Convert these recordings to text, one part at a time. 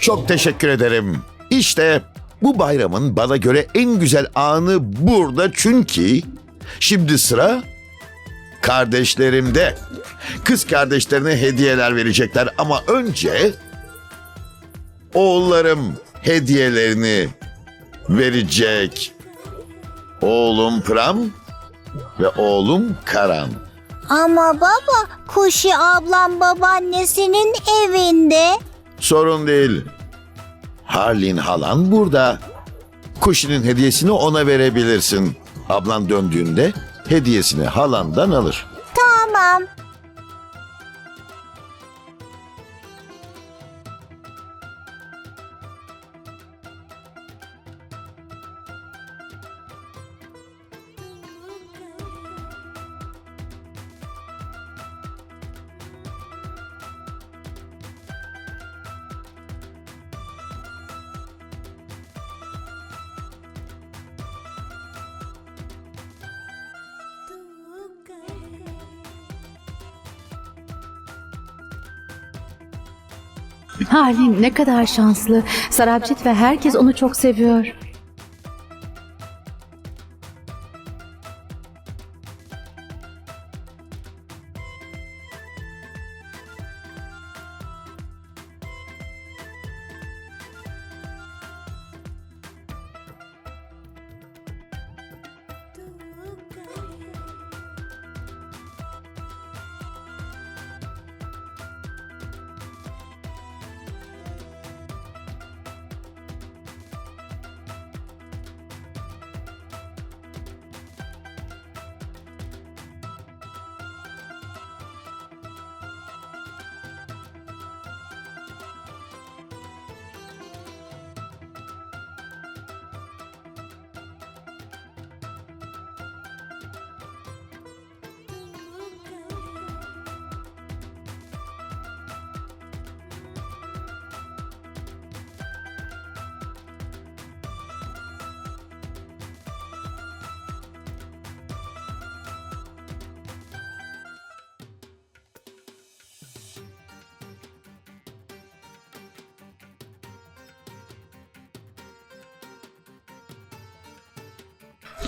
Çok teşekkür ederim. İşte bu bayramın bana göre en güzel anı burada çünkü şimdi sıra kardeşlerimde. Kız kardeşlerine hediyeler verecekler ama önce oğullarım hediyelerini verecek. Oğlum Pram ve oğlum Karan. Ama baba, Kuşi ablam babaannesinin evinde. Sorun değil. Harlin halan burada. Kuşinin hediyesini ona verebilirsin. Ablan döndüğünde hediyesini halandan alır. Tamam. Halin ne kadar şanslı. Sarabcit ve herkes onu çok seviyor.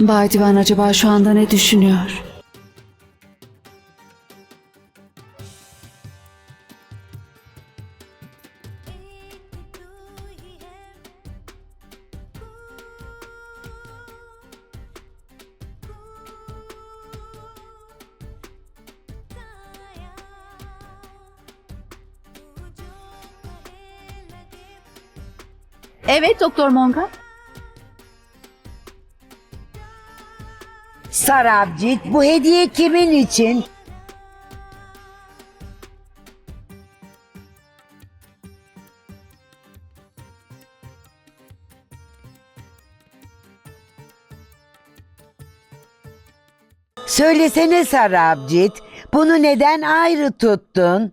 Bay Divan acaba şu anda ne düşünüyor? Evet Doktor Monga. Sarabcit bu hediye kimin için? Söylesene Sarabcit, bunu neden ayrı tuttun?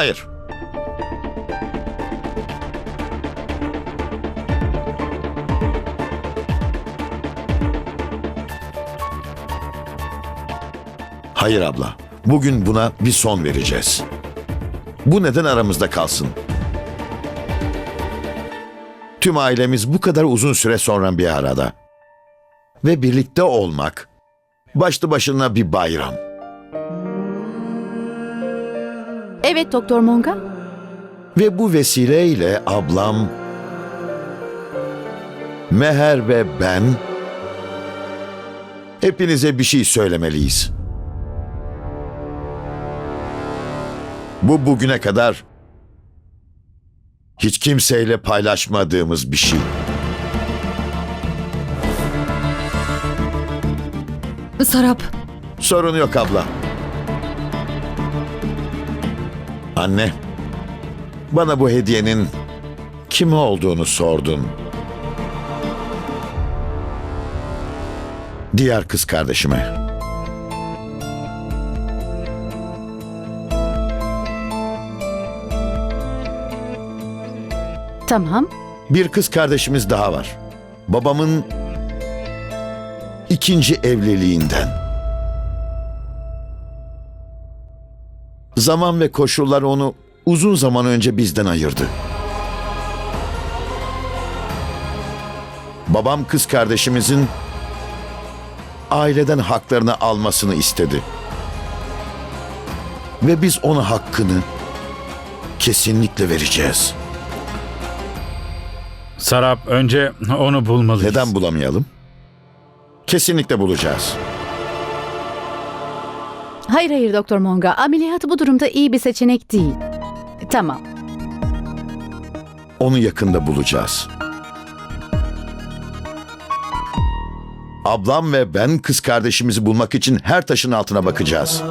Hayır. Hayır abla. Bugün buna bir son vereceğiz. Bu neden aramızda kalsın? Tüm ailemiz bu kadar uzun süre sonra bir arada. Ve birlikte olmak başlı başına bir bayram. Evet Doktor Monga. Ve bu vesileyle ablam, Meher ve ben hepinize bir şey söylemeliyiz. Bu bugüne kadar hiç kimseyle paylaşmadığımız bir şey. Sarap. Sorun yok abla. Anne, bana bu hediyenin kim olduğunu sordun. Diğer kız kardeşime. Tamam. Bir kız kardeşimiz daha var. Babamın ikinci evliliğinden. Zaman ve koşullar onu uzun zaman önce bizden ayırdı. Babam kız kardeşimizin aileden haklarını almasını istedi. Ve biz ona hakkını kesinlikle vereceğiz. Sarap önce onu bulmalıyız. Neden bulamayalım? Kesinlikle bulacağız. Hayır hayır Doktor Monga. Ameliyat bu durumda iyi bir seçenek değil. Tamam. Onu yakında bulacağız. Ablam ve ben kız kardeşimizi bulmak için her taşın altına bakacağız.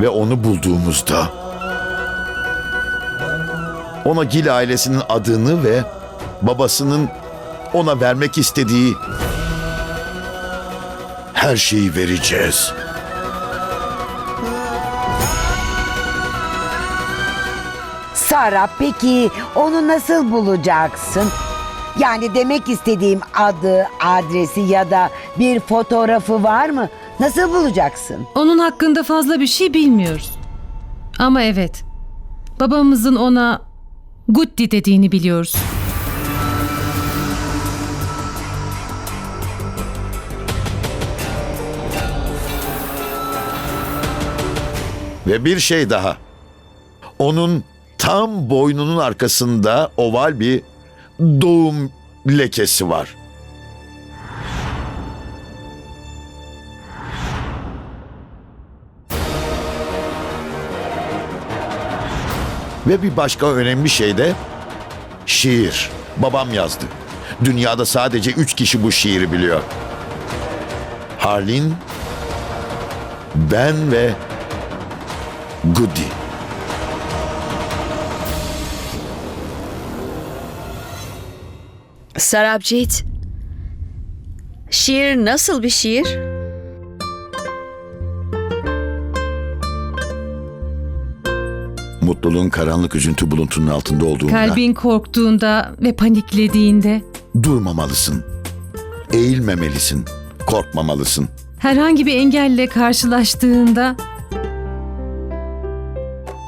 Ve onu bulduğumuzda ona Gil ailesinin adını ve babasının ona vermek istediği her şeyi vereceğiz. Sarap peki onu nasıl bulacaksın? Yani demek istediğim adı, adresi ya da bir fotoğrafı var mı? Nasıl bulacaksın? Onun hakkında fazla bir şey bilmiyoruz. Ama evet, babamızın ona Gutti dediğini biliyoruz. Ve bir şey daha. Onun tam boynunun arkasında oval bir doğum lekesi var. Ve bir başka önemli şey de şiir. Babam yazdı. Dünyada sadece üç kişi bu şiiri biliyor. Harlin, ben ve Goody. Sarabjit. Şiir nasıl bir şiir? Mutluluğun karanlık üzüntü buluntunun altında olduğunda Kalbin korktuğunda ve paniklediğinde durmamalısın. Eğilmemelisin. Korkmamalısın. herhangi bir engelle karşılaştığında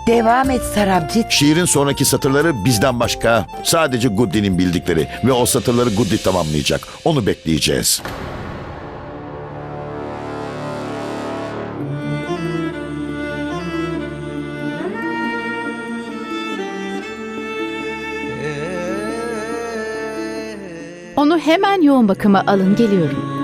Devam et Sarapcit. Şiirin sonraki satırları bizden başka sadece Goody'nin bildikleri ve o satırları Goody tamamlayacak. Onu bekleyeceğiz. Onu hemen yoğun bakıma alın. Geliyorum.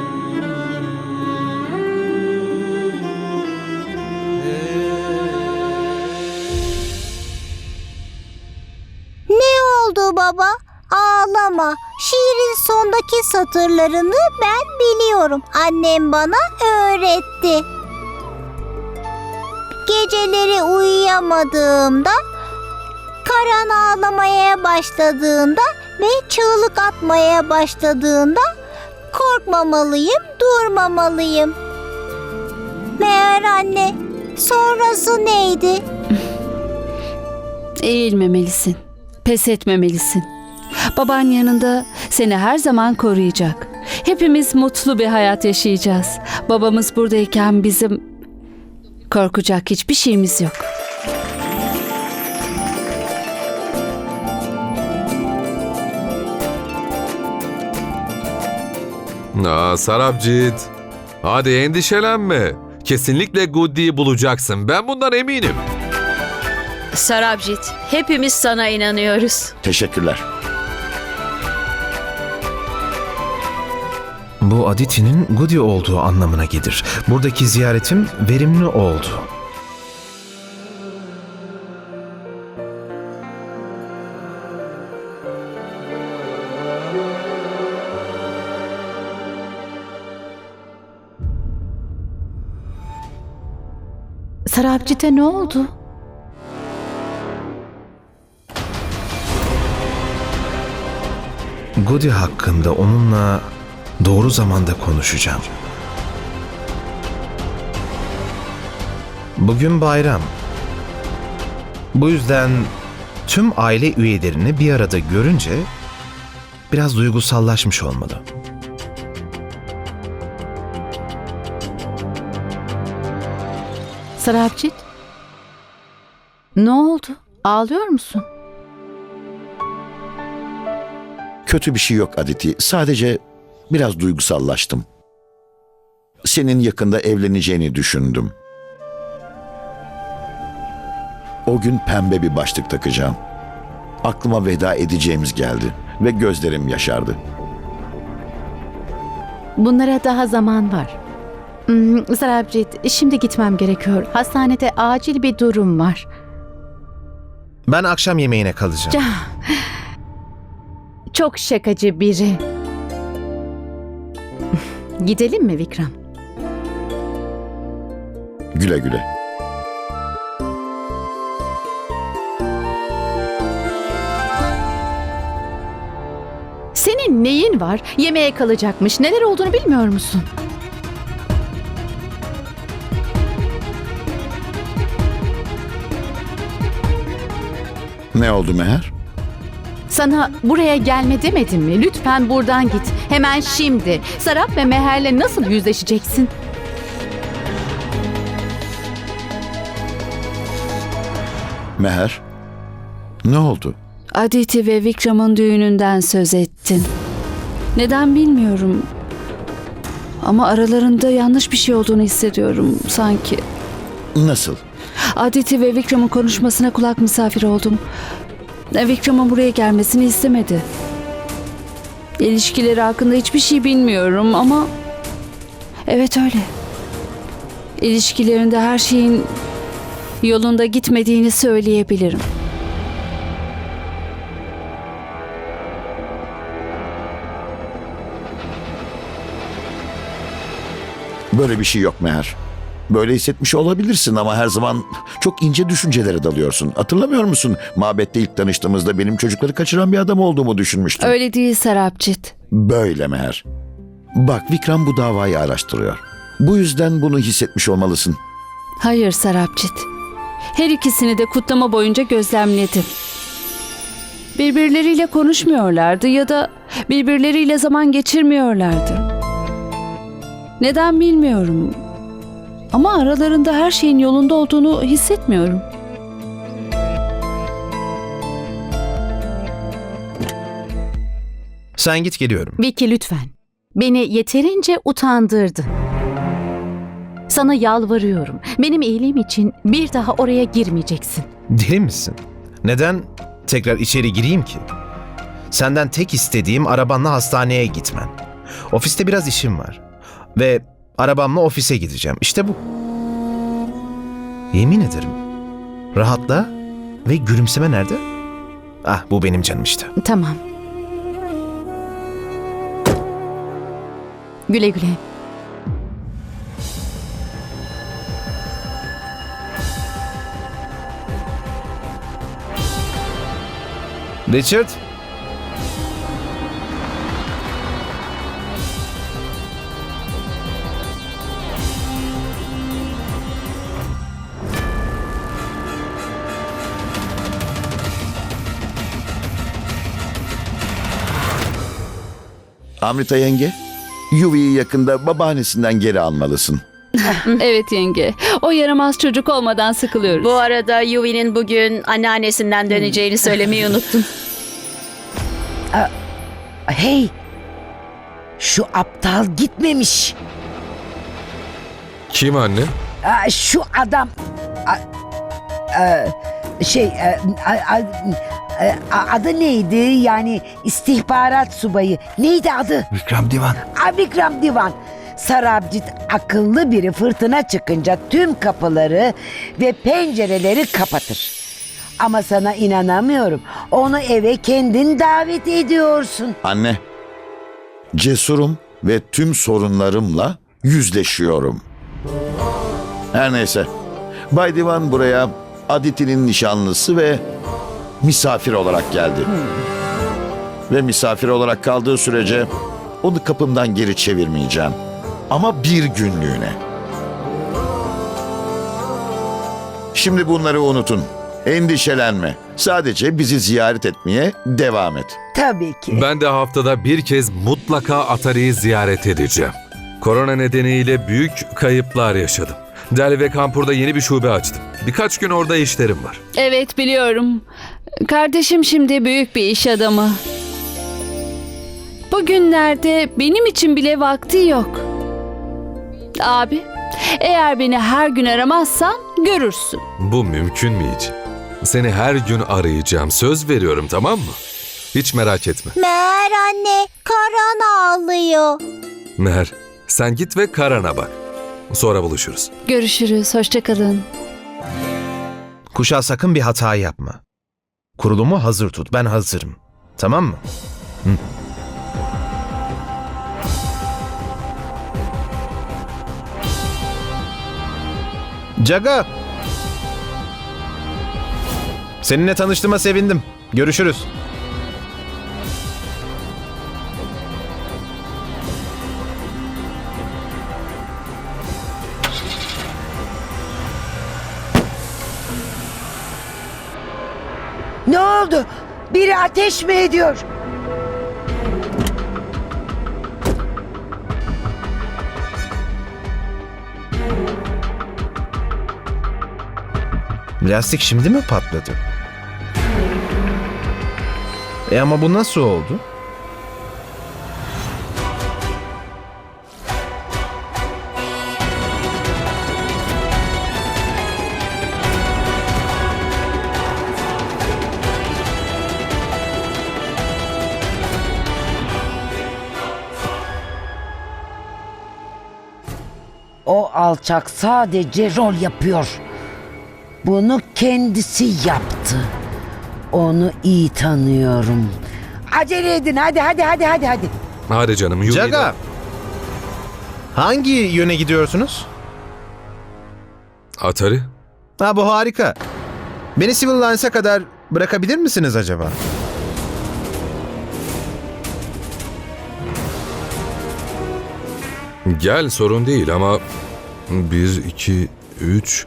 Oldu baba? Ağlama. Şiirin sondaki satırlarını ben biliyorum. Annem bana öğretti. Geceleri uyuyamadığımda, Karan ağlamaya başladığında ve çığlık atmaya başladığında korkmamalıyım, durmamalıyım. Meğer anne, sonrası neydi? Eğilmemelisin. Pes etmemelisin. Baban yanında seni her zaman koruyacak. Hepimiz mutlu bir hayat yaşayacağız. Babamız buradayken bizim korkacak hiçbir şeyimiz yok. Aa Sarapcit. Hadi endişelenme. Kesinlikle Goody'yi bulacaksın. Ben bundan eminim. Sarabjit, hepimiz sana inanıyoruz. Teşekkürler. Bu Aditi'nin Gudi olduğu anlamına gelir. Buradaki ziyaretim verimli oldu. Sarapcit'e ne oldu? Gudi hakkında onunla doğru zamanda konuşacağım. Bugün bayram. Bu yüzden tüm aile üyelerini bir arada görünce biraz duygusallaşmış olmalı. Sarapcit? Ne oldu? Ağlıyor musun? Kötü bir şey yok Aditi. Sadece biraz duygusallaştım. Senin yakında evleneceğini düşündüm. O gün pembe bir başlık takacağım. Aklıma veda edeceğimiz geldi ve gözlerim yaşardı. Bunlara daha zaman var. Hmm, Sarapcit, şimdi gitmem gerekiyor. Hastanede acil bir durum var. Ben akşam yemeğine kalacağım. Çok şakacı biri. Gidelim mi Vikram? Güle güle. Senin neyin var? Yemeğe kalacakmış. Neler olduğunu bilmiyor musun? Ne oldu Meher? Sana buraya gelme demedim mi? Lütfen buradan git. Hemen şimdi. Sarap ve Meher'le nasıl yüzleşeceksin? Meher? Ne oldu? Aditi ve Vikram'ın düğününden söz ettin. Neden bilmiyorum. Ama aralarında yanlış bir şey olduğunu hissediyorum sanki. Nasıl? Aditi ve Vikram'ın konuşmasına kulak misafir oldum. Vikram'ın buraya gelmesini istemedi. İlişkileri hakkında hiçbir şey bilmiyorum ama... Evet öyle. İlişkilerinde her şeyin yolunda gitmediğini söyleyebilirim. Böyle bir şey yok Meher. Böyle hissetmiş olabilirsin ama her zaman çok ince düşüncelere dalıyorsun. Hatırlamıyor musun? Mabette ilk tanıştığımızda benim çocukları kaçıran bir adam olduğumu düşünmüştüm. Öyle değil Serapcit. Böyle Meher. Bak Vikram bu davayı araştırıyor. Bu yüzden bunu hissetmiş olmalısın. Hayır Serapcit. Her ikisini de kutlama boyunca gözlemledim. Birbirleriyle konuşmuyorlardı ya da birbirleriyle zaman geçirmiyorlardı. Neden bilmiyorum. Ama aralarında her şeyin yolunda olduğunu hissetmiyorum. Sen git geliyorum. Vicky lütfen. Beni yeterince utandırdı. Sana yalvarıyorum. Benim iyiliğim için bir daha oraya girmeyeceksin. Deli misin? Neden tekrar içeri gireyim ki? Senden tek istediğim arabanla hastaneye gitmen. Ofiste biraz işim var. Ve arabamla ofise gideceğim. İşte bu. Yemin ederim. Rahatla ve gülümseme nerede? Ah bu benim canım işte. Tamam. Güle güle. Richard. Amrita yenge, Yuvi'yi yakında babaannesinden geri almalısın. evet yenge. O yaramaz çocuk olmadan sıkılıyoruz. Bu arada Yuvi'nin bugün anneannesinden döneceğini söylemeyi unuttum. Hey! Şu aptal gitmemiş. Kim anne? Aa, Şu adam... Aa, aa, Şey... e, a- a- e, a- Adı neydi? Yani istihbarat subayı. Neydi adı? Vikram Divan. Aa, Vikram Divan. Sarabcit akıllı biri fırtına çıkınca tüm kapıları ve pencereleri kapatır. Ama sana inanamıyorum. Onu eve kendin davet ediyorsun. Anne, cesurum ve tüm sorunlarımla yüzleşiyorum. Her neyse, Bay Divan buraya Aditi'nin nişanlısı ve misafir olarak geldi. Ve misafir olarak kaldığı sürece onu kapımdan geri çevirmeyeceğim. Ama bir günlüğüne. Şimdi bunları unutun. Endişelenme. Sadece bizi ziyaret etmeye devam et. Tabii ki. Ben de haftada bir kez mutlaka Atari'yi ziyaret edeceğim. Korona nedeniyle büyük kayıplar yaşadım. Delhi ve Kampur'da yeni bir şube açtım. Birkaç gün orada işlerim var. Evet biliyorum. Kardeşim şimdi büyük bir iş adamı. Bugünlerde benim için bile vakti yok. Abi, eğer beni her gün aramazsan görürsün. Bu mümkün mü hiç? Seni her gün arayacağım. Söz veriyorum tamam mı? Hiç merak etme. Meğer anne Karan ağlıyor. Meher, sen git ve Karan'a bak. Sonra buluşuruz. Görüşürüz, hoşçakalın. Kuşa sakın bir hata yapma. Kurulumu hazır tut. Ben hazırım. Tamam mı? Hı. Caga. Seninle tanıştığıma sevindim. Görüşürüz. Oldu? Biri ateş mi ediyor? Lastik şimdi mi patladı? E ama bu nasıl oldu? Alçak sadece rol yapıyor. Bunu kendisi yaptı. Onu iyi tanıyorum. Acele edin hadi hadi hadi hadi hadi. Hadi canım yürü. Caga. Hangi yöne gidiyorsunuz? Atari? Ha bu harika. Beni Civil Lines'a kadar bırakabilir misiniz acaba? Gel sorun değil ama... Bir, iki, üç...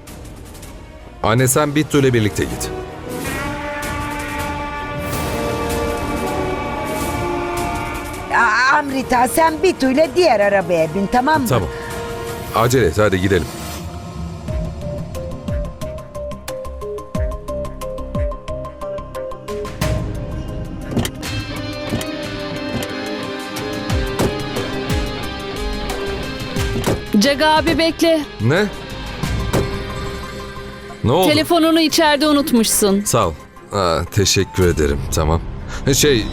Anne sen Bittu ile birlikte git. Aa, Amrita sen Bitu ile diğer arabaya bin tamam mı? Tamam. Acele et hadi gidelim. Caga abi bekle. Ne? Ne oldu? Telefonunu içeride unutmuşsun. Sağ ol. Aa, teşekkür ederim. Tamam. Şey...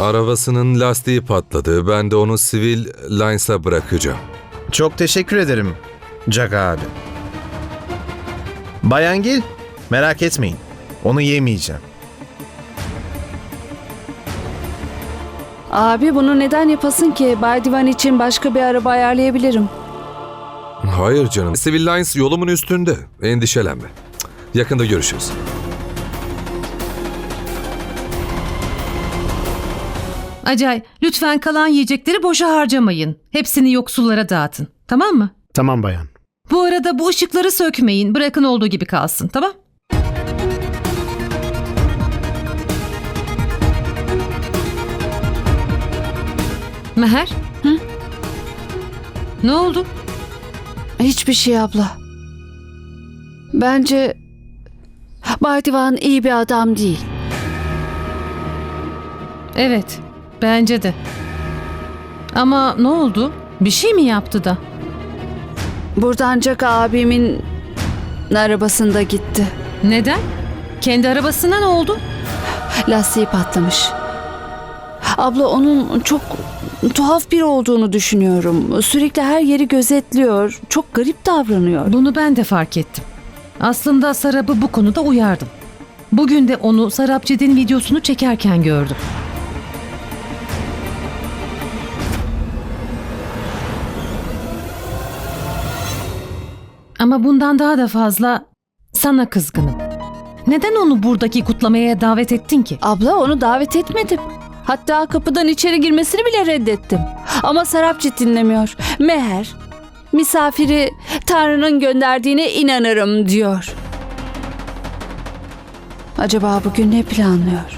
Arabasının lastiği patladı. Ben de onu Civil Lines'a bırakacağım. Çok teşekkür ederim Caga abi. Bayan Gil, merak etmeyin. Onu yemeyeceğim. Abi bunu neden yapasın ki? Bay Divan için başka bir araba ayarlayabilirim. Hayır canım. Civil Lines yolumun üstünde. Endişelenme. Yakında görüşürüz. Acay, lütfen kalan yiyecekleri boşa harcamayın. Hepsini yoksullara dağıtın. Tamam mı? Tamam bayan. Bu arada bu ışıkları sökmeyin. Bırakın olduğu gibi kalsın. Tamam? Meher? Hı? Ne oldu? Hiçbir şey abla. Bence Bay Divan iyi bir adam değil. Evet, bence de. Ama ne oldu? Bir şey mi yaptı da? Buradan Caga abimin arabasında gitti. Neden? Kendi arabasına ne oldu? Lastiği patlamış. Abla onun çok tuhaf biri olduğunu düşünüyorum. Sürekli her yeri gözetliyor. Çok garip davranıyor. Bunu ben de fark ettim. Aslında Sarap'ı bu konuda uyardım. Bugün de onu Sarapçı'nın videosunu çekerken gördüm. Ama bundan daha da fazla sana kızgınım. Neden onu buradaki kutlamaya davet ettin ki? Abla onu davet etmedim. Hatta kapıdan içeri girmesini bile reddettim. Ama Sarapçit dinlemiyor. Meher, misafiri Tanrı'nın gönderdiğine inanırım diyor. Acaba bugün ne planlıyor?